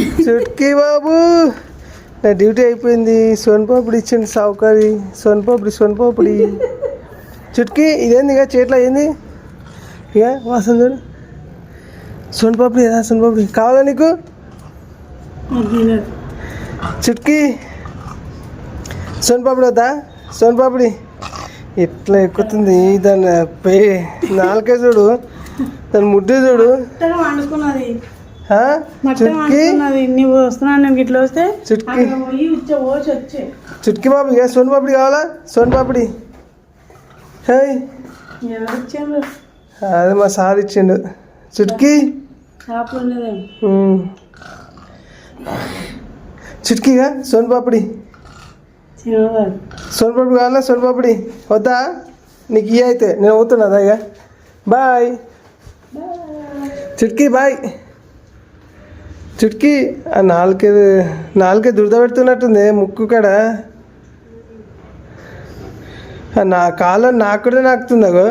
చుట్కీ బాబు. నా డ్యూటీ అయిపోయింది. సోన్పాపిడి ఇచ్చింది సావుకారి. సోన్పాపిడి సోన్పాపిడి. చుట్కీ ఇదేంది ఇక? చేతిలో ఏంది? ఇక వాసన చూడు. సోన్పాపిడి ఏదా సోన్పాపిడి. కావాలా నీకు? చుట్కీ సోన్పాపిడి వద్దా? సోన్పాపిడి. ఎట్లా ఎక్కుతుంది? దాని పే నాలుకే చూడు. దాని ముద్దే చూడు. చుట్కీ? బాబు ఇక సోన్ పాపిడి కావాలా? సోన్ పాపిడి హే అదే మా సార్ ఇచ్చిండు. చుట్కీ. చుట్కీగా? సోన్ పాపిడి సోన్ పాపిడి కావాలా? సోన్ పాపిడి వద్దా? నీకు ఇయ్య అయితే. నేను అవుతున్నా ఇక. బాయ్. చుట్కీ బాయ్. చుట్కీ ఆ నాలుకే నాలుకే దురద పెడుతున్నట్టుంది ముక్కు కాడ. నా కాలం నాకు కూడా నాకుతుందగో.